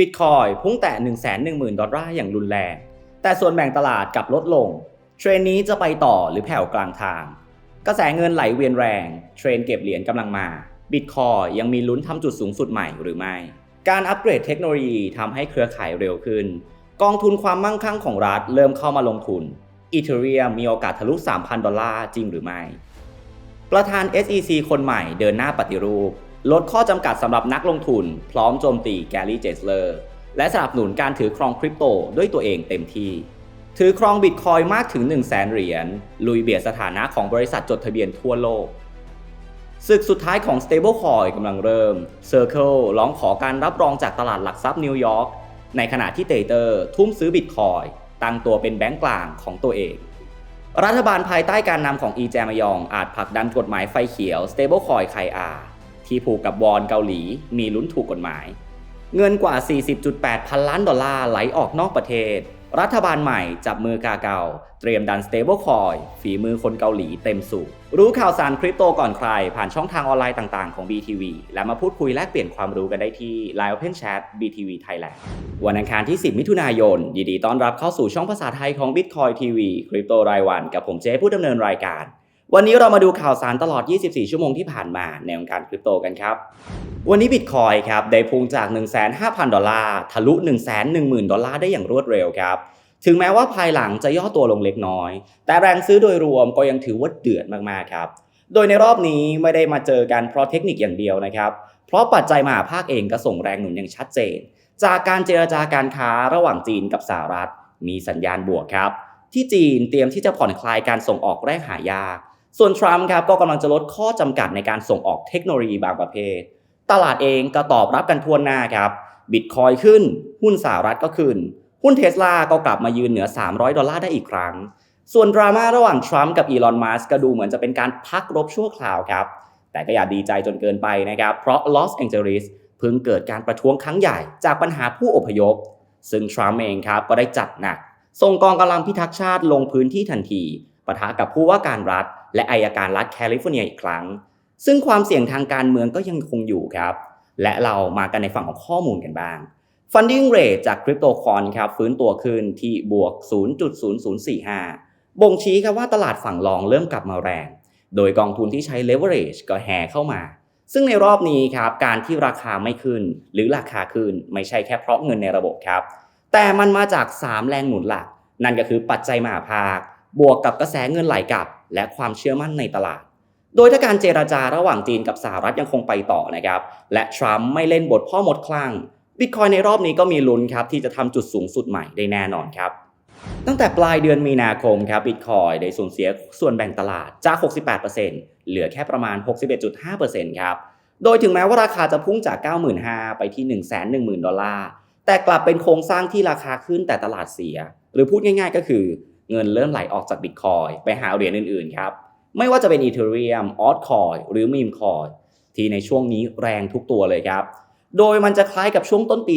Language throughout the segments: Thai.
บิตคอยพุ่งแต่ 1 1 0 0 0 0 ดอลลาร์อย่างรุนแรง แต่ส่วนแบ่งตลาดกลับลดลง เทรนนี้จะไปต่อหรือแผ่วกลางทาง กระแสเงินไหลเวียนแรง เทรนเก็บเหรียญกำลังมา บิตคอยยังมีลุ้นทำจุดสูงสุดใหม่หรือไม่ การอัปเกรดเทคโนโลยีทำให้เครือข่ายเร็วขึ้น กองทุนความมั่งคั่งของรัฐเริ่มเข้ามาลงทุนอีเทเรียมมีโอกาสทะลุ 3,000 ดอลลาร์จริงหรือไม่ ประธาน SEC คนใหม่เดินหน้าปฏิรูป ลดข้อจำกัดสำหรับนักลงทุน พร้อมโจมตีแกลลี่เจสเลอร์และสนับสนุนการถือครองคริปโตด้วยตัวเองเต็มที่ ถือครองบิตคอยมากถึง 1 0 0 0 0แสนเหรียญลุยเบียดสถานะของบริษัทจดทะเบียนทั่วโลกศึกสุดท้ายของ Stablecoin กำลังเริ่ม Circle ร้องขอการรับรองจากตลาดหลักทรัพย์นิวยอร์กในขณะที่เตเตอร์ทุ่มซื้อบิตคอยตั้งตัวเป็นแบงก์กลางของตัวเอง รัฐบาลภายใต้การนำของอีแจมยองอาจผลักดันกฎหมายไฟเขียว Stablecoin ไคอา ที่ผูกกับวอนเกาหลีมีลุ้นถูกกฎหมาย เงินกว่า 40.8 พันล้านดอลลาร์ไหลออกนอกประเทศ รัฐบาลใหม่จับมือกาเกาเตรียมดัน Stablecoin ฝีมือคนเกาหลีเต็มสูบรู้ข่าวสารคริปโตก่อนใคร ผ่านช่องทางออนไลน์ต่างๆของ BTV และมาพูดคุยแลกเปลี่ยนความรู้กันได้ที่ Line Open Chat BTV Thailand วันอังคารที่ 10 มิถุนายน ยินดีต้อนรับเข้าสู่ช่องภาษาไทยของ Bitcoin TV คริปโตรายวัน กับผมเจผู้ดำเนินรายการ วันนี้เรามาดูข่าวสารตลอด 24 ชั่วโมงที่ผ่านมาในวงการคริปโตกันครับ วันนี้บิตคอยครับได้พุ่งจาก 15,000 ดอลลาร์ทะลุ 110,000 ดอลลาร์ได้อย่างรวดเร็วครับ ถึงแม้ว่าภายหลังจะย่อตัวลงเล็กน้อย แต่แรงซื้อโดยรวมก็ยังถือว่าเดือดมากๆครับ โดยในรอบนี้ไม่ได้มาเจอกันเพราะเทคนิคอย่างเดียวนะครับ เพราะปัจจัยมหาภาคเองก็ส่งแรงหนุนอย่างชัดเจน จากการเจรจาการค้าระหว่างจีนกับสหรัฐ มีสัญญาณบวกครับ ที่จีนเตรียมที่จะผ่อนคลายการส่งออกแร่หายาก ส่วนทรัมป์ครับก็กำลังจะลดข้อจำกัดในการส่งออกเทคโนโลยีบางประเภท ตลาดเองก็ตอบรับกันทั่วหน้าครับบิตคอยขึ้น หุ้นสหรัฐก็ขึ้น หุ้นเทสลาก็กลับมายืนเหนือ 300 ดอลลาร์ได้อีกครั้ง ส่วนดราม่าระหว่างทรัมป์กับอีลอน มัสก์ก็ดูเหมือนจะเป็นการพักรบชั่วคราวครับ แต่ก็อย่าดีใจจนเกินไปนะครับ เพราะลอสแองเจลิสเพิ่งเกิดการประท้วงครั้งใหญ่จากปัญหาผู้อพยพ ซึ่งทรัมป์เองครับก็ได้จัดหนัก ส่งกองกำลังพิทักษ์ชาติลงพื้นที่ทันทีปะทะกับผู้ว่าการรัฐ และอายการรัฐแคลิฟอร์เนียอีกครั้ง ซึ่งความเสี่ยงทางการเมืองก็ยังคงอยู่ครับ และเรามากันในฝั่งของข้อมูลกันบ้าง Funding Rate จากคริปโตคอนครับฟื้นตัวขึ้นที่บวก 0.0045 บ่งชี้ครับว่าตลาดฝั่งรองเริ่มกลับมาแรง โดยกองทุนที่ใช้ leverage ก็แห่เข้ามา ซึ่งในรอบนี้ครับการที่ราคาไม่ขึ้น หรือราคาขึ้นไม่ใช่แค่เพราะเงินในระบบครับ แต่มันมาจาก 3 แรงหนุนหลัก นั่นก็คือปัจจัยมหาภาค บวกกับกระแสเงินไหลกลับ และความเชื่อมั่นในตลาด โดยถ้าการเจราจาระหว่างจีนกับสหรัฐยังคงไปต่อนะครับ และทรัมป์ไม่เล่นบทพ่อหมดคลั่งบิตคอยในรอบนี้ก็มีลุ้นครับที่จะทำจุดสูงสุดใหม่ได้แน่นอนครับตั้งแต่ปลายเดือนมีนาคมครับบิตคอยได้สูญเสียส่วนแบ่งตลาดจาก 68%เหลือแค่ประมาณ 61.5%ครับ โดยถึงแม้ว่าราคาจะพุ่งจาก 95,000 ไปที่ 110,000 ดอลลาร์ แต่กลับเป็นโครงสร้างที่ราคาขึ้นแต่ตลาดเสีย หรือพูดง่ายๆก็คือ เงินเริ่มไหลออกจากบิตคอยไปหาเหรียญอื่นๆครับไม่ว่าจะเป็นอีเทเรียมออ c คอยหรือมีมคอยที่ในช่วงนี้แรงทุกตัวเลยครับ โดยมันจะคล้ายกับช่วงต้นปี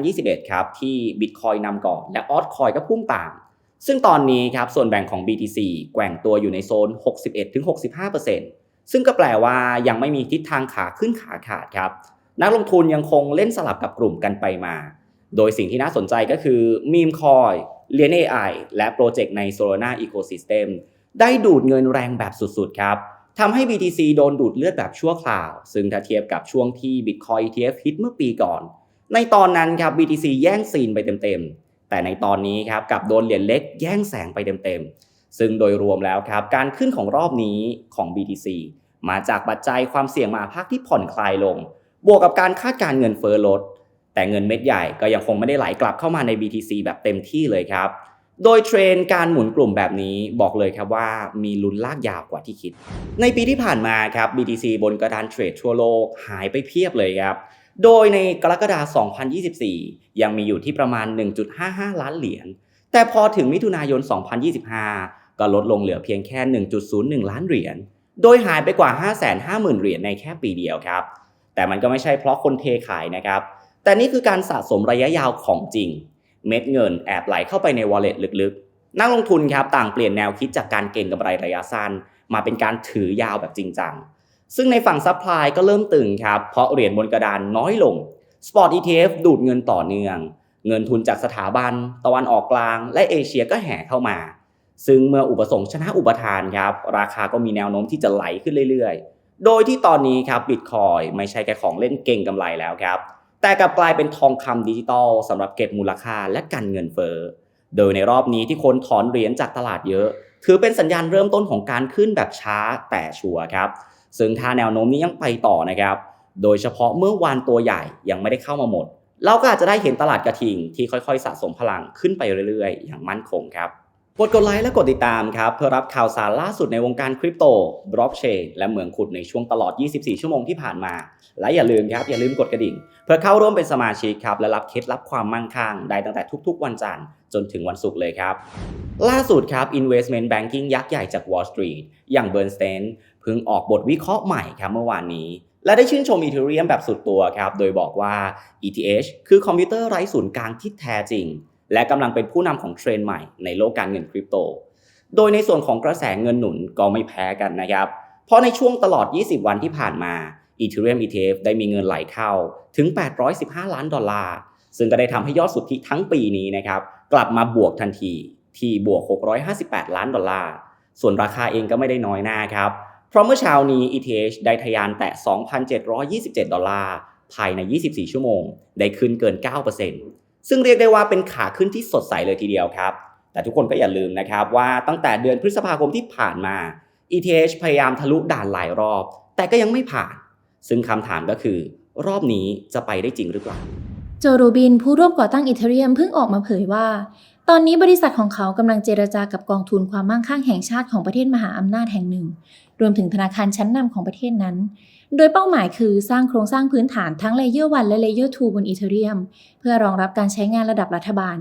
2021 ครับ ที่ Bitcoin นำก่อน และ a l t c o i n ก็พุ่งตาม ซึ่งตอนนี้ครับ ส่วนแบ่งของ BTC แกว่งตัวอยู่ในโซน 61-65%ซึ่งก็แปลว่ายังไม่มีทิศทางขาขึ้นขาขาดครับ นักลงทุนยังคงเล่นสลับกับกลุ่มกันไปมา โดยสิ่งที่น่าสนใจก็คือ Meme Coin เรียน AI และโปรเจกต์ใน Solana Ecosystem ได้ดูดเงินแรงแบบสุดๆ ครับทำให้ BTC โดนดูดเลือดแบบชั่วคราว ซึ่งถ้าเทียบกับช่วงที่ Bitcoin ETF ฮิตเมื่อปีก่อน ในตอนนั้นครับ BTC แย่งซีนไปเต็มๆ แต่ในตอนนี้ครับกับโดนเหรียญเล็กแย่งแสงไปเต็มๆ ซึ่งโดยรวมแล้วครับการขึ้นของรอบนี้ของ BTC มาจากปัจจัยความเสี่ยงมาภาคที่ผ่อนคลายลง บวกกับการคาดการเงินเฟ้อลด แต่เงินเม็ดใหญ่ก็ยังคงไม่ได้ไหลกลับเข้ามาใน BTC แบบเต็มที่เลยครับ โดยเทรนการหมุนกลุ่มแบบนี้บอกเลยครับว่ามีลุ้นลากยาวกว่าที่คิด ในปีที่ผ่านมาครับ BTC บนกระดานเทรดทั่วโลกหายไปเพียบเลยครับโดยในกรกฎาคม 2024 ยังมีอยู่ที่ประมาณ 1.55 ล้านเหรียญ แต่พอถึงมิถุนายน 2025 ก็ลดลงเหลือเพียงแค่ 1.01 ล้านเหรียญ โดยหายไปกว่า 550,000 เหรียญในแค่ปีเดียวครับ แต่มันก็ไม่ใช่เพราะคนเทขายนะครับ แต่นี่คือการสะสมระยะยาวของจริง เม็ดเงินแอบไหลเข้าไปใน wallet ลึกๆ นักลงทุนครับต่างเปลี่ยนแนวคิดจากการเก็งกำไรระยะสั้น มาเป็นการถือยาวแบบจริงจัง ซึ่งในฝั่งซัพพลายก็เริ่มตึงครับ เพราะเหรียญบนกระดานน้อยลง Spot ETF ดูดเงินต่อเนื่อง เงินทุนจากสถาบัน ตะวันออกกลาง และเอเชียก็แห่เข้ามา ซึ่งเมื่ออุปสงค์ชนะอุปทานครับราคาก็มีแนวโน้มที่จะไหลขึ้นเรื่อยๆ โดยที่ตอนนี้ครับบิตคอยไม่ใช่แค่ของเล่นเก่งกำไรแล้วครับ แต่กลับกลายเป็นทองคำดิจิตอลสำหรับเก็บมูลค่าและกันเงินเฟ้อโดยในรอบนี้ที่คนถอนเหรียญจากตลาดเยอะ ถือเป็นสัญญาณเริ่มต้นของการขึ้นแบบช้าแต่ชัวร์ครับ ซึ่งถ้าแนวโน้มนี้ยังไปต่อนะครับ โดยเฉพาะเมื่อวานตัวใหญ่ยังไม่ได้เข้ามาหมด เราก็อาจจะได้เห็นตลาดกระทิงที่ค่อยๆ สะสมพลังขึ้นไปเรื่อยๆ อย่างมั่นคงครับ กดกดไลค์และกดติดตามครับ เพื่อรับข่าวสารล่าสุดในวงการคริปโตบล็อกเชนและเหมืองขุดในช่วงตลอด 24 ชั่วโมงที่ผ่านมา และอย่าลืมครับ อย่าลืมกดกระดิ่ง เพื่อเข้าร่วมเป็นสมาชิกครับ และรับเคล็ดลับความมั่งคั่งได้ตั้งแต่ทุกๆ วันจันทร์จนถึงวันศุกร์เลยครับ ล่าสุดครับ Investment Banking ยักษ์ใหญ่จาก Wall Street อย่าง Bernstein เพิ่งออกบทวิเคราะห์ใหม่ครับเมื่อวานนี้และได้ชื่นชม Ethereum แบบสุดตัวครับ โดยบอกว่า ETH คือคอมพิวเตอร์ไร้ศูนย์กลางที่แท้จริง และกำลังเป็นผู้นำของเทรนด์ใหม่ในโลกการเงินคริปโต โดยในส่วนของกระแสเงินหนุนก็ไม่แพ้กันนะครับ เพราะในช่วงตลอด 20 วันที่ผ่านมา Ethereum ETF ได้มีเงินไหลเข้าถึง 815 ล้านดอลลาร์ ซึ่งก็ได้ทำให้ยอดสุทธิทั้งปีนี้นะครับกลับมาบวกทันทีที่บวก 658 ล้านดอลลาร์ ส่วนราคาเองก็ไม่ได้น้อยหน้าครับ เพราะเมื่อเช้านี้ ETH ได้ทะยานแตะ 2,727 ดอลลาร์ ภายใน 24 ชั่วโมง ได้ขึ้นเกิน 9% ซึ่งเรียกได้ว่าเป็นขาขึ้นที่สดใสเลยทีเดียวครับ แต่ทุกคนก็อย่าลืมนะครับว่าตั้งแต่เดือนพฤษภาคมที่ผ่านมา ETH พยายามทะลุด่านหลายรอบ แต่ก็ยังไม่ผ่าน ซึ่งคำถามก็คือ รอบนี้จะไปได้จริงหรือเปล่าโจรูบินผู้ร่วมก่อตั้งอีเทเรียมเพิ่งออกมาเผยว่า ตอนนี้บริษัทของเขากำลังเจรจากับกองทุนความมั่งคั่งแห่งชาติของประเทศมหาอำนาจแห่งหนึ่ง รวมถึงธนาคารชั้นนำของประเทศนั้น โดยเป้าหมายคือสร้างโครงสร้างพื้นฐานทั้งเลเยอร์1และเลเยอร์2บนอีเทเรียมเพื่อรองรับการใช้งานระดับรัฐบาล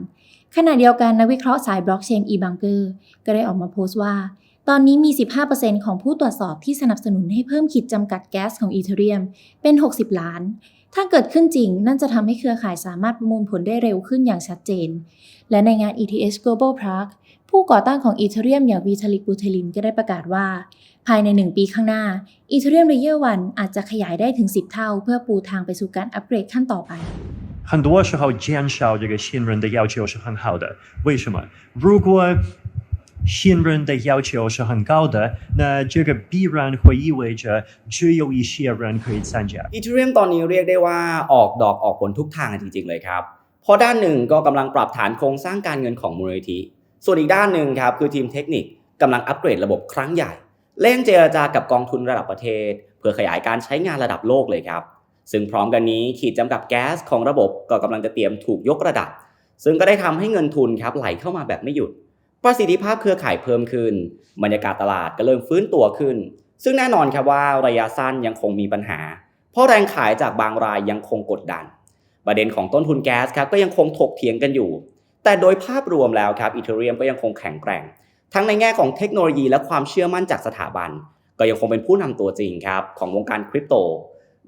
ขณะเดียวกันนักวิเคราะห์สายบล็อกเชนอีบังเกอร์ก็ได้ออกมาโพสต์ว่า ตอนนี้มี 15%ของผู้ตรวจสอบที่สนับสนุนให้เพิ่มขีดจำกัดแก๊สของอีเทเรียมเป็น 60 ล้าน ถ้าเกิดขึ้นจริง นั่นจะทำให้เครือข่ายสามารถประมวลผลได้เร็วขึ้นอย่างชัดเจน และในงาน ETH Global Park ผู้ก่อตั้งของ Ethereum อย่าง Vitalik Buterin ก็ได้ประกาศว่า ภายใน 1 ปีข้างหน้า Ethereum Layer 1 อาจจะขยายได้ถึง 10 เท่า เพื่อปูทางไปสู่การอัปเกรดขั้นต่อไป 很多时候减少这个新人的要求是很好的。为什么？如果 新人的要求是很高的，那这个必然会意味着只有一些人可以参加。 Ethereum ตอนนี้เรียกได้ว่าออกดอกออกผลทุกทางจริงๆเลยครับ เพราะด้านหนึ่งก็กำลังปรับฐานโครงสร้างการเงินของมูลนิธิ ส่วนอีกด้านหนึ่งครับคือทีมเทคนิคกำลังอัปเกรดระบบครั้งใหญ่ เร่งเจรจากับกองทุนระดับประเทศ เพื่อขยายการใช้งานระดับโลกเลยครับ ซึ่งพร้อมกันนี้ขีดจำกัดแก๊สของระบบก็กำลังจะเตรียมถูกยกระดับ ซึ่งก็ได้ทำให้เงินทุนครับไหลเข้ามาแบบไม่หยุด ประสิทธิภาพเครือข่ายเพิ่มขึ้น บรรยากาศตลาดก็เริ่มฟื้นตัวขึ้น ซึ่งแน่นอนครับว่าระยะสั้นยังคงมีปัญหา เพราะแรงขายจากบางรายยังคงกดดัน ประเด็นของต้นทุนแก๊สครับก็ยังคงถกเถียงกันอยู่ แต่โดยภาพรวมแล้วครับอีเทเรียมก็ยังคงแข็งแกร่ง ทั้งในแง่ของเทคโนโลยีและความเชื่อมั่นจากสถาบัน ก็ยังคงเป็นผู้นำตัวจริงครับของวงการคริปโต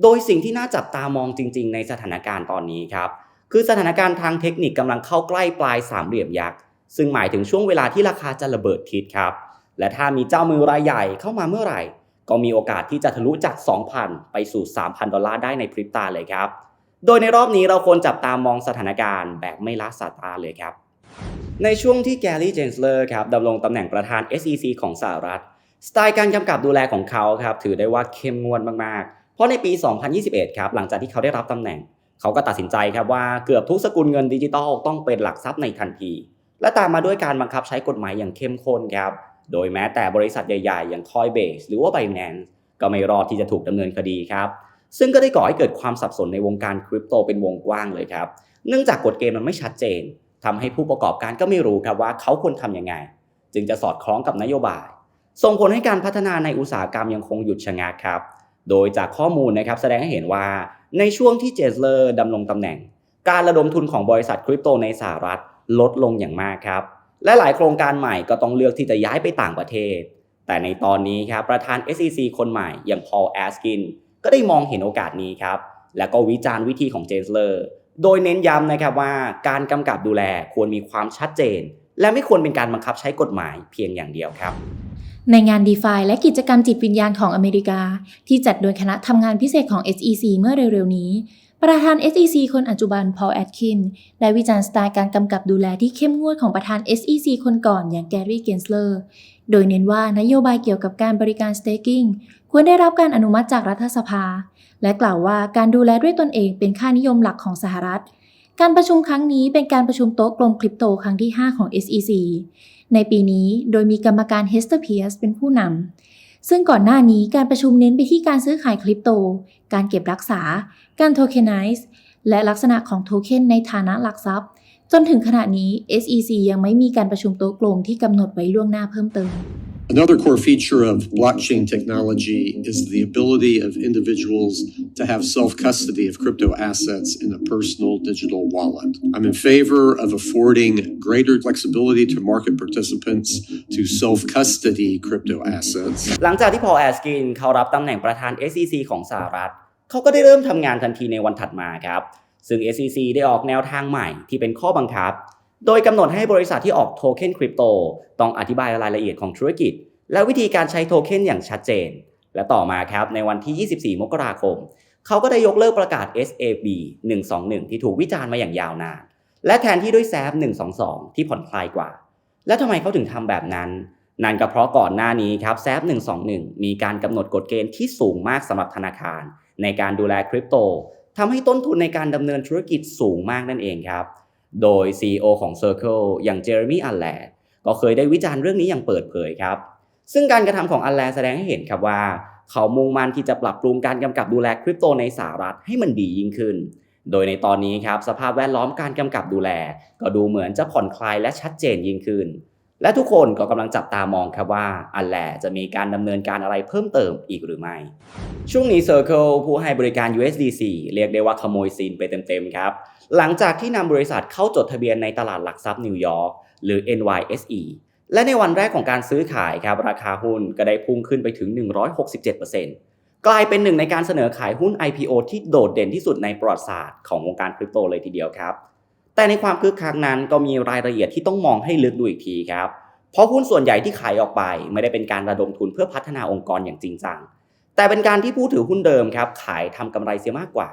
โดยสิ่งที่น่าจับตามองจริง ๆ ในสถานการณ์ตอนนี้ครับคือสถานการณ์ทางเทคนิคกำลังเข้าใกล้ปลายสามเหลี่ยมยักษ์ ซึ่งหมายถึงช่วงเวลาที่ราคาจะระเบิดทิศครับ และถ้ามีเจ้ามือรายใหญ่เข้ามาเมื่อไหร่ ก็มีโอกาสที่จะทะลุจาก 2,000 ไปสู่ 3,000 ดอลลาร์ได้ในพริบตาเลยครับ โดยในรอบนี้เราควรจับตามองสถานการณ์แบบไม่ละสายตาเลยครับ ในช่วงที่แกรี่เจนสเลอร์ครับดำรงตำแหน่งประธาน SEC ของสหรัฐ สไตล์การกำกับดูแลของเขาครับถือได้ว่าเข้มงวดมากๆ เพราะในปี 2021 ครับหลังจากที่เขาได้รับตำแหน่ง เขาก็ตัดสินใจครับว่าเกือบทุกสกุลเงินดิจิตอลต้องเป็นหลักทรัพย์ในทันที และตามมาด้วยการบังคับใช้กฎหมายอย่างเข้มข้นครับ โดยแม้แต่บริษัทใหญ่ๆ อย่าง Coinbase หรือว่า Binance ก็ไม่รอดที่จะถูกดำเนินคดีครับ ซึ่งก็ได้ก่อให้เกิดความสับสนในวงการคริปโตเป็นวงกว้างเลยครับ เนื่องจากกฎเกณฑ์มันไม่ชัดเจนทำให้ผู้ประกอบการก็ไม่รู้ครับว่าเขาควรทำยังไง จึงจะสอดคล้องกับนโยบาย ส่งผลให้การพัฒนาในอุตสาหกรรมยังคงหยุดชะงักครับ โดยจากข้อมูลนะครับแสดงให้เห็นว่าในช่วงที่เจสเลอร์ดำรงตำแหน่ง การระดมทุนของบริษัทคริปโตในสหรัฐ ลดลงอย่างมากครับ และหลายโครงการใหม่ก็ต้องเลือกที่จะย้ายไปต่างประเทศ แต่ในตอนนี้ครับประธาน SEC คนใหม่อย่างพอลแอสกินก็ได้มองเห็นโอกาสนี้ครับ และก็วิจารณ์วิธีของเจสเลอร์โดยเน้นย้ำนะครับว่าการกำกับดูแลควรมีความชัดเจน และไม่ควรเป็นการบังคับใช้กฎหมายเพียงอย่างเดียวครับ ในงาน d e f i และกิจกรรมจิตวิญญาณของอเมริกา ที่จัดโดยคณะทำงานพิเศษของ SEC เมื่อเร็วๆนี้ ประธาน SEC คนปัจจุบัน Paul Atkin ได้วิจารณ์สไตล์การกำกับดูแลที่เข้มงวดของประธาน SEC คนก่อนอย่าง Gary Gensler โดยเน้นว่านโยบายเกี่ยวกับการบริการ staking ควรได้รับการอนุมัติจากรัฐสภา และกล่าวว่าการดูแลด้วยตนเองเป็นค่านิยมหลักของสหรัฐ การประชุมครั้งนี้เป็นการประชุมโต๊ะกลมคริปโตครั้งที่ 5 ของ SEC ในปีนี้โดยมีกรรมการ Hester Pierce เป็นผู้นำ ซึ่งก่อนหน้านี้การประชุมเน้นไปที่การซื้อขายคริปโต การเก็บรักษา การโทเคนไนซ์และลักษณะของโทเค็นในฐานะหลักทรัพย์ จนถึงขณะนี้ SEC ยังไม่มีการประชุมโต๊ะกลมที่กำหนดไว้ล่วงหน้าเพิ่มเติม Another core feature of blockchain technology is the ability of individuals to have self custody of crypto assets in a personal digital wallet. I'm in favor of affording greater flexibility to market participants to self custody crypto assets. หลังจากที่พอลแอสกินเขารับตำแหน่งประธาน SEC ของสหรัฐ เขาก็ได้เริ่มทำงานทันทีในวันถัดมาครับ ซึ่ง SEC ได้ออกแนวทางใหม่ที่เป็นข้อบังคับ โดยกำหนดให้บริษัทที่ออกโทเค็นคริปโตต้องอธิบายรายละเอียดของธุรกิจ และวิธีการใช้โทเค็นอย่างชัดเจน และต่อมาครับในวันที่ 24 มกราคม เขาก็ได้ยกเลิกประกาศ SAB 121 ที่ถูกวิจารณ์มาอย่างยาวนาน และแทนที่ด้วย SAB 122 ที่ผ่อนคลายกว่า และทำไมเขาถึงทำแบบนั้น นั่นก็เพราะก่อนหน้านี้ครับแซฟ121 มีการกำหนดกฎเกณฑ์ที่สูงมากสำหรับธนาคาร ในการดูแลคริปโตทำให้ต้นทุนในการดำเนินธุรกิจสูงมากนั่นเองครับ โดย CEO ของ Circle อย่างเจอร์มี่อัลแลก็เคยได้วิจารณ์เรื่องนี้อย่างเปิดเผยครับ ซึ่งการกระทำของอัลแลแสดงให้เห็นครับว่า เขามุ่งมั่นที่จะปรับปรุงการกำกับดูแลคริปโตในสหรัฐให้มันดียิ่งขึ้น โดยในตอนนี้ครับสภาพแวดล้อมการกำกับดูแล ก็ดูเหมือนจะผ่อนคลายและชัดเจนยิ่งขึ้น และทุกคนก็กำลังจับตามองครับว่า อันแลจะมีการดำเนินการอะไรเพิ่มเติมอีกหรือไม่ ช่วงนี้ Circle ผู้ให้บริการ USDC เรียกได้ว่าขโมยซีนไปเต็มๆครับ หลังจากที่นำบริษัทเข้าจดทะเบียนในตลาดหลักทรัพย์นิวยอร์กหรือ NYSE และในวันแรกของการซื้อขายครับราคาหุ้นก็ได้พุ่งขึ้นไปถึง 167%กลายเป็นหนึ่งในการเสนอขายหุ้น IPO ที่โดดเด่นที่สุดในประวัติศาสตร์ของวงการคริปโตเลยทีเดียวครับ แต่ในความคึกคักนั้นก็มีรายละเอียดที่ต้องมองให้ลึกดูอีกทีครับ เพราะหุ้นส่วนใหญ่ที่ขายออกไป ไม่ได้เป็นการระดมทุนเพื่อพัฒนาองค์กรอย่างจริงจัง แต่เป็นการที่ผู้ถือหุ้นเดิมครับขายทำกำไรเสียมากกว่า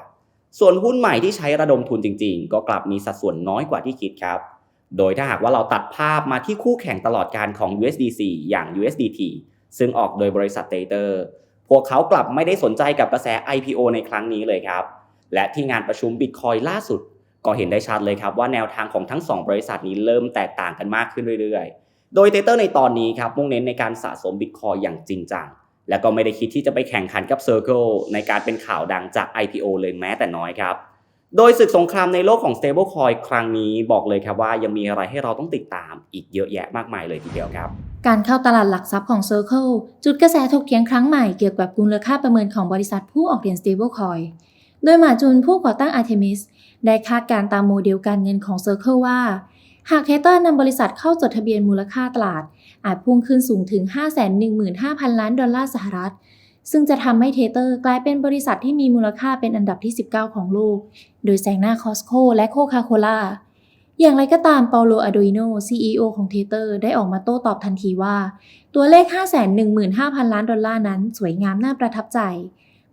ส่วนหุ้นใหม่ที่ใช้ระดมทุนจริง ๆ ก็กลับมีสัดส่วนน้อยกว่าที่คิดครับ โดยถ้าหากว่าเราตัดภาพมาที่คู่แข่งตลอดการของ USDC อย่าง USDT ซึ่งออกโดยบริษัทเตเตอร์พวกเขากลับไม่ได้สนใจกับกระแส IPO ในครั้งนี้เลยครับ และที่งานประชุม Bitcoin ล่าสุด ก็เห็นได้ชัดเลยครับว่าแนวทางของทั้ง 2 บริษัทนี้เริ่มแตกต่างกันมากขึ้นเรื่อยๆ โดยเตเตอร์ในตอนนี้ครับมุ่งเน้นในการสะสม Bitcoin อย่างจริงจัง และก็ไม่ได้คิดที่จะไปแข่งขันกับ Circle ในการเป็นข่าวดังจาก IPO เลยแม้แต่น้อยครับ โดยศึกสงครามในโลกของ stablecoin ครั้งนี้บอกเลยครับว่ายังมีอะไรให้เราต้องติดตามอีกเยอะแยะมากมายเลยทีเดียวครับการเข้าตลาดหลักทรัพย์ของ Circle จุดกระแสถกเถียงครั้งใหม่เกี่ยวกับมูลค่าประเมินของบริษัทผู้ออกเหรียญ stablecoin โดยหมาจุนผู้ก่อตั้ง Artemis ได้คาดการณ์ตามโมเดลการเงินของ Circle ว่า หากเทเตอร์นำบริษัทเข้าจดทะเบียนมูลค่าตลาด อาจพุ่งขึ้นสูงถึง 515,000 ล้านดอลลาร์สหรัฐ ซึ่งจะทำให้เทเตอร์กลายเป็นบริษัทที่มีมูลค่าเป็นอันดับที่ 19 ของโลก โดยแซงหน้าคอสโคและโคคาโคล่าอย่างไรก็ตามเปาโลอาโดอิโน CEO ของเทเตอร์ได้ออกมาโต้ตอบทันทีว่า ตัวเลข 515,000 ล้านดอลลาร์นั้นสวยงามน่าประทับใจ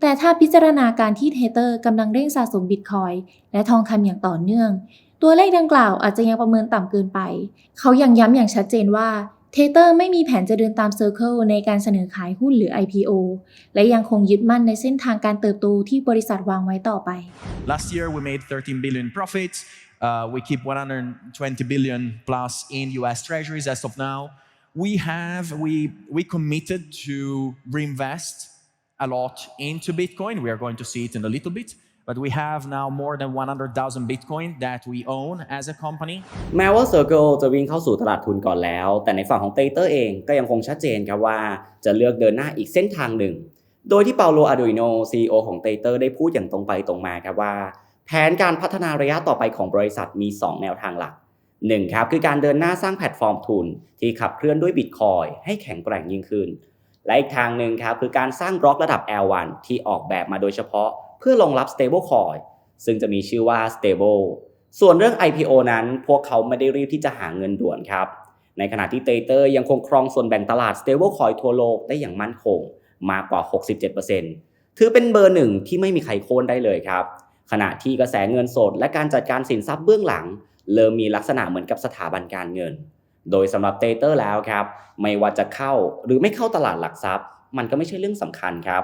แต่ถ้าพิจารณาการที่เทเตอร์กำลังเร่งสะสมบิตคอยน์และทองคำอย่างต่อเนื่อง ตัวเลขดังกล่าวอาจจะยังประเมินต่ำเกินไป เขายังย้ำอย่างชัดเจนว่าเทเตอร์ไม่มีแผนจะเดินตาม Circle ในการเสนอขายหุ้นหรือ IPO และยังคงยึดมั่นในเส้นทางการเติบโตที่บริษัทวางไว้ต่อไป Last year, we made 13 billion profits. Uh, we keep 120 billion plus in U.S. Treasuries as of now. We have we we committed to reinvest a lot into Bitcoin. We are going to see it in a little bit, but we have now more than 100,000 Bitcoin that we own as a company. แม้ว่า Circle จะวิ่งเข้าสู่ตลาดทุนก่อนแล้ว แต่ในฝั่งของเตเตอร์เองก็ยังคงชัดเจนครับว่าจะเลือกเดินหน้าอีกเส้นทางหนึ่ง โดยที่เปาโลอาดอิโน CEO ของเตเตอร์ได้พูดอย่างตรงไปตรงมาครับว่า แผนการพัฒนาระยะต่อไปของบริษัทมี 2 แนวทางหลัก1ครับคือการเดินหน้าสร้างแพลตฟอร์มทุนที่ขับเคลื่อนด้วยบิตคอยให้แข็งแกร่งยิ่งขึ้น และอีกทางหนึ่งครับคือการสร้างบล็อกระดับ L1 ที่ออกแบบมาโดยเฉพาะ เพื่อรองรับ stablecoin ซึ่งจะมีชื่อว่า stable ส่วนเรื่อง IPO นั้นพวกเขาไม่ได้รีบที่จะหาเงินด่วนครับ ในขณะที่เตเตอร์ยังคงครองส่วนแบ่งตลาด stablecoin ทั่วโลกได้อย่างมั่นคงมากกว่า 67%ถือเป็นเบอร์หนึ่งที่ไม่มีใครโค่นได้เลยครับ ขณะที่กระแสเงินสด และการจัดการสินทรัพย์เบื้องหลัง เริ่มมีลักษณะเหมือนกับสถาบันการเงิน โดยสำหรับเตเตอร์แล้วครับ ไม่ว่าจะเข้าหรือไม่เข้าตลาดหลักทรัพย์ มันก็ไม่ใช่เรื่องสำคัญครับ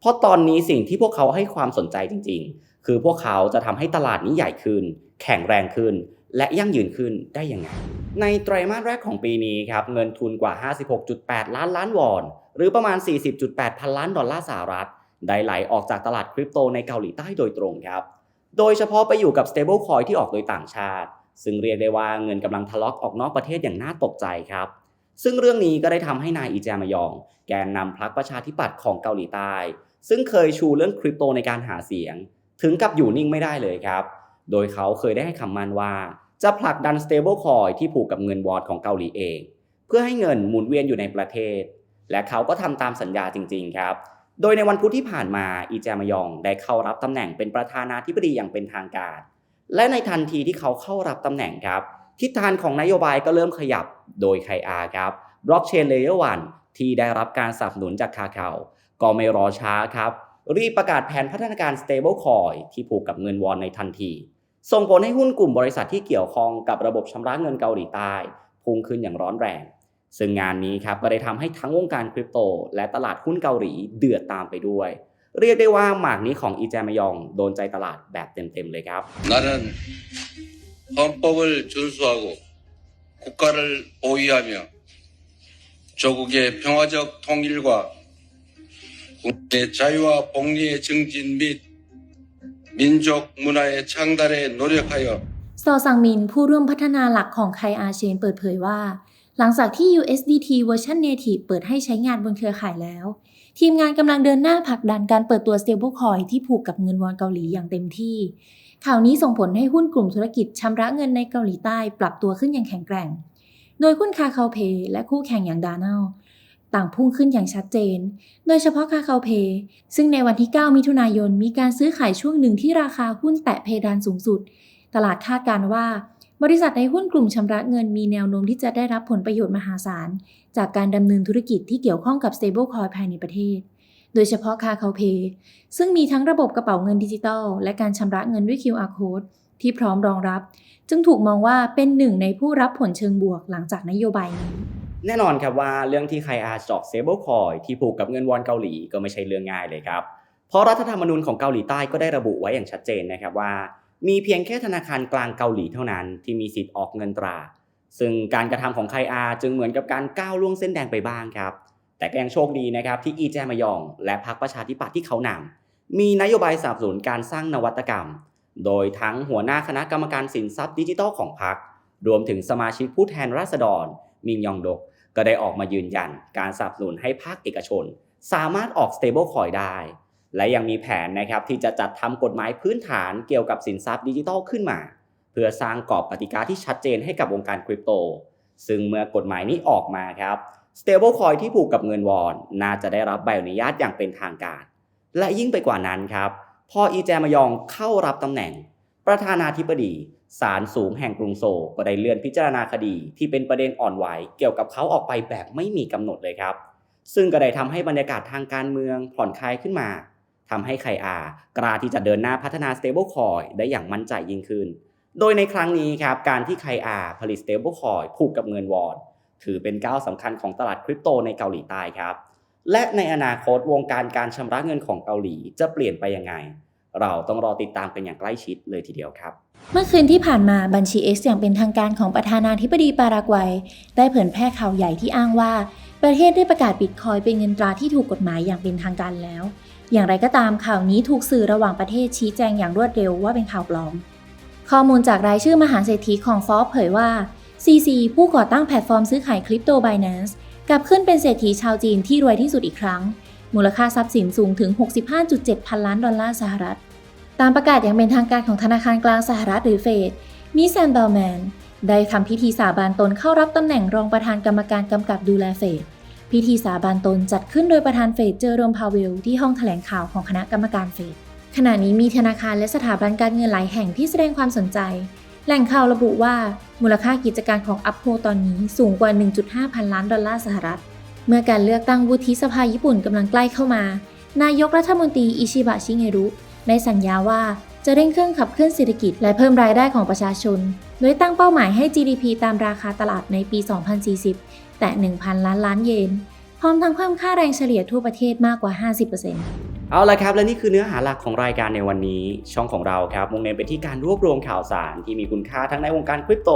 เพราะตอนนี้สิ่งที่พวกเขาให้ความสนใจจริง ๆ คือพวกเขาจะทำให้ตลาดนี้ใหญ่ขึ้น แข็งแรงขึ้น และยั่งยืนขึ้นได้ยังไง ในไตรมาสแรกของปีนี้ครับเงินทุนกว่า 56.8 ล้านล้านวอน หรือประมาณ 40.8 พันล้านดอลลาร์สหรัฐได้ไหลออกจากตลาดคริปโตในเกาหลีใต้โดยตรงครับ โดยเฉพาะไปอยู่กับ stable coin ที่ออกโดยต่างชาติ ซึ่งเรียกได้ว่าเงินกำลังทะลักออกนอกประเทศอย่างน่าตกใจครับ ซึ่งเรื่องนี้ก็ได้ทำให้นายอีแจมยอง แกนนำพรรคประชาธิปัตย์ของเกาหลีใต้ ซึ่งเคยชูเรื่องคริปโตในการหาเสียง ถึงกับอยู่นิ่งไม่ได้เลยครับ โดยเขาเคยได้ให้คำมั่นว่า จะผลักดัน stable coin ที่ผูกกับเงินวอนของเกาหลีเอง เพื่อให้เงินหมุนเวียนอยู่ในประเทศ และเขาก็ทำตามสัญญาจริง ๆ ครับโดยในวันพุธที่ผ่านมาอีแจมยองได้เข้ารับตำแหน่งเป็นประธานาธิบดีอย่างเป็นทางการ และในทันทีที่เขาเข้ารับตำแหน่งครับ ทิศทางของนโยบายก็เริ่มขยับโดยไคอาครับบล็อกเชนเลเยอร์วันที่ได้รับการสนับสนุนจากคาคาก็ไม่รอช้าครับ รีบประกาศแผนพัฒนาการ stable coin ที่ผูกกับเงินวอนในทันที ส่งผลให้หุ้นกลุ่มบริษัทที่เกี่ยวข้องกับระบบชำระเงินเกาหลีใต้พุ่งขึ้นอย่างร้อนแรง ซึ่งงานนี้ครับก็ได้ทำให้ทั้งวงการคริปโต และตลาดหุ้นเกาหลีเดือดตามไปด้วย เรียกได้ว่าหมากนี้ของอีแจมยองโดนใจตลาดแบบเต็มๆเลยครับ 나는 헌법을 준수하고 국가를 보위하며 조국의 평화적 통일과 국민의 자유와 복리의 증진 및 민족 문화의 창달에 노력하여 ซอซังมิน ผู้ร่วมพัฒนาหลักของไคอาเชนเปิดเผยว่า หลังจากที่ USDT เวอร์ชัน Native เปิดให้ใช้งานบนเครือข่ายแล้ว ทีมงานกำลังเดินหน้าผลักดันการเปิดตัว stablecoin ที่ผูกกับเงินวอนเกาหลีอย่างเต็มที่ ข่าวนี้ส่งผลให้หุ้นกลุ่มธุรกิจชำระเงินในเกาหลีใต้ปรับตัวขึ้นอย่างแข็งแกร่ง โดยหุ้นคาคาเพและคู่แข่งอย่างดานัลต่างพุ่งขึ้นอย่างชัดเจน โดยเฉพาะคาคาเพ ซึ่งในวันที่ 9 มิถุนายนมีการซื้อขายช่วงหนึ่งที่ราคาหุ้นแตะเพดานสูงสุด ตลาดคาดการณ์ว่า บริษัทในหุ้นกลุ่มชำระเงินมีแนวโน้มที่จะได้รับผลประโยชน์มหาศาล จากการดำเนินธุรกิจที่เกี่ยวข้องกับ stablecoin ภายในประเทศ โดยเฉพาะคาเคาเพย์ซึ่งมีทั้งระบบกระเป๋าเงินดิจิทัล และการชำระเงินด้วย QR code ที่พร้อมรองรับ จึงถูกมองว่าเป็นหนึ่งในผู้รับผลเชิงบวกหลังจากนโยบายนี้ แน่นอนครับว่าเรื่องที่ใครอาจอก stable coin ที่ผูกกับเงินวอนเกาหลีก็ไม่ใช่เรื่องง่ายเลยครับ เพราะรัฐธรรมนูญของเกาหลีใต้ก็ได้ระบุไว้อย่างชัดเจนนะครับว่า มีเพียงแค่ธนาคารกลางเกาหลีเท่านั้นที่มีสิทธิ์ออกเงินตรา ซึ่งการกระทำของไคอาจึงเหมือนกับการก้าวล่วงเส้นแดงไปบ้างครับ แต่ก็ยังโชคดีนะครับที่อีแจมยอง และพรรคประชาธิปัตย์ที่เขานำมีนโยบายสนับสนุนการสร้างนวัตกรรม โดยทั้งหัวหน้าคณะกรรมการสินทรัพย์ดิจิทัลของพรรครวมถึงสมาชิกผู้แทนราษฎร มิงยองดก ก็ได้ออกมายืนยัน การสนับสนุนให้ภาคเอกชน สามารถออก stable coin ได้ และยังมีแผนนะครับที่จะจัดทำกฎหมายพื้นฐานเกี่ยวกับสินทรัพย์ดิจิทัลขึ้นมา เพื่อสร้างกรอบกติกาที่ชัดเจนให้กับวงการคริปโต ซึ่งเมื่อกฎหมายนี้ออกมาครับ stable coin ที่ผูกกับเงินวอนน่าจะได้รับใบอนุญาตอย่างเป็นทางการ และยิ่งไปกว่านั้นครับ พออีแจมยองเข้ารับตำแหน่ง ประธานาธิบดีศาลสูงแห่งกรุงโซลก็ได้เลื่อนพิจารณาคดีที่เป็นประเด็นอ่อนไหวเกี่ยวกับเขาออกไปแบบไม่มีกำหนดเลยครับ ซึ่งก็ได้ทำให้บรรยากาศทางการเมืองผ่อนคลายขึ้นมา ทำให้ไคอากล้าที่จะเดินหน้าพัฒนา stable coin ได้อย่างมั่นใจยิ่งขึ้น โดยในครั้งนี้ครับการที่ไคอาผลิต stable coin ผูกกับเงินวอน ถือเป็นก้าวสำคัญของตลาดคริปโตในเกาหลีใต้ครับ และในอนาคตวงการการชำระเงินของเกาหลีจะเปลี่ยนไปยังไง เราต้องรอติดตามกันอย่างใกล้ชิดเลยทีเดียวครับเมื่อคืนที่ผ่านมาบัญชี X อย่างเป็นทางการของประธานาธิบดีปารากวัย ได้เผยแพร่ข่าวใหญ่ที่อ้างว่า ประเทศได้ประกาศบิตคอยน์เป็นเงินตราที่ถูกกฎหมายอย่างเป็นทางการแล้ว อย่างไรก็ตามข่าวนี้ถูกสื่อระหว่างประเทศชี้แจงอย่างรวดเร็วว่าเป็นข่าวปลอม ข้อมูลจากรายชื่อมหาเศรษฐีของฟอ b เผยว่า CC ผู้ก่อตั้งแพลตฟอร์มซื้อขายคริปโต Binance กลับขึ้นเป็นเศรษฐีชาวจีนที่รวยที่สุดอีกครั้ง มูลค่าทรัพย์สินสูงถึง 65.7 พันล้านดอลลาร์สหรัฐ ตามประกาศอย่างเป็นทางการของธนาคารกลางสหรัฐหรือเฟด มิสแซนเบลแมนได้ทำพิธีสาบานตนเข้ารับตำแหน่งรองประธานกรรมการกำกับดูแลเฟด พิธีสาบานตนจัดขึ้นโดยประธานเฟดเจอโรมพาเวล ที่ห้องแถลงข่าวของคณะกรรมการเฟดขณะนี้มีธนาคารและสถาบันการเงินหลายแห่งที่แสดงความสนใจ แหล่งข่าวระบุว่ามูลค่ากิจการของอัพโ o ตอนนี้สูงกว่า 1.5 พันล้านดอลลาร์สหรัฐ เมื่อการเลือกตั้งวุฒิสภาญี่ปุ่นกำลังใกล้เข้ามา นายกรัฐมนตรีอิชิบะชิเงรุได้สัญญาว่าจะเร่งเครื่องขับเคลื่อนเศรษฐกิจและเพิ่มรายได้ของประชาชน โดยตั้งเป้าหมายให้ GDP ตามราคาตลาดในปี 2040 แต่ 1,000 ล้านล้านเยน พร้อมทั้งเพิ่มค่าแรงเฉลี่ยทั่วประเทศมากกว่า 50%เอาละครับ และนี่คือเนื้อหาหลักของรายการในวันนี้ ช่องของเราครับมุ่งเน้นไปที่การรวบรวมข่าวสารที่มีคุณค่าทั้งในวงการคริปโต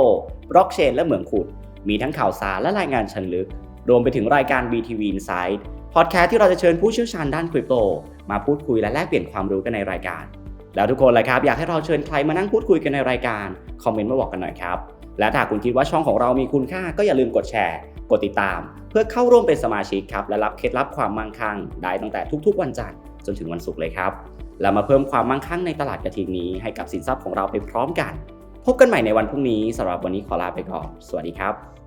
บล็อกเชนและเหมืองขุด มีทั้งข่าวสารและรายงานเชิงลึก รวมไปถึงรายการ BTV Insight พอดแคสต์ที่เราจะเชิญผู้เชี่ยวชาญด้านคริปโต มาพูดคุยและแลกเปลี่ยนความรู้กันในรายการ แล้วทุกคนเลยครับ อยากให้เราเชิญใครมานั่งพูดคุยกันในรายการคอมเมนต์มาบอกกันหน่อยครับ และถ้าคุณคิดว่าช่องของเรามีคุณค่าก็อย่าลืมกดแชร์ กดติดตาม เพื่อเข้าร่วมเป็นสมาชิกครับและรับเคล็ดลับความมั่งคั่งได้ตั้งแต่ทุกๆ วันจันทร์จนถึงวันศุกร์เลยครับและมาเพิ่มความมั่งคั่งในตลาดกระทิงนี้ให้กับสินทรัพย์ของเราไปพร้อมกัน พบกันใหม่ในวันพรุ่งนี้สำหรับวันนี้ขอลาไปก่อน สวัสดีครับ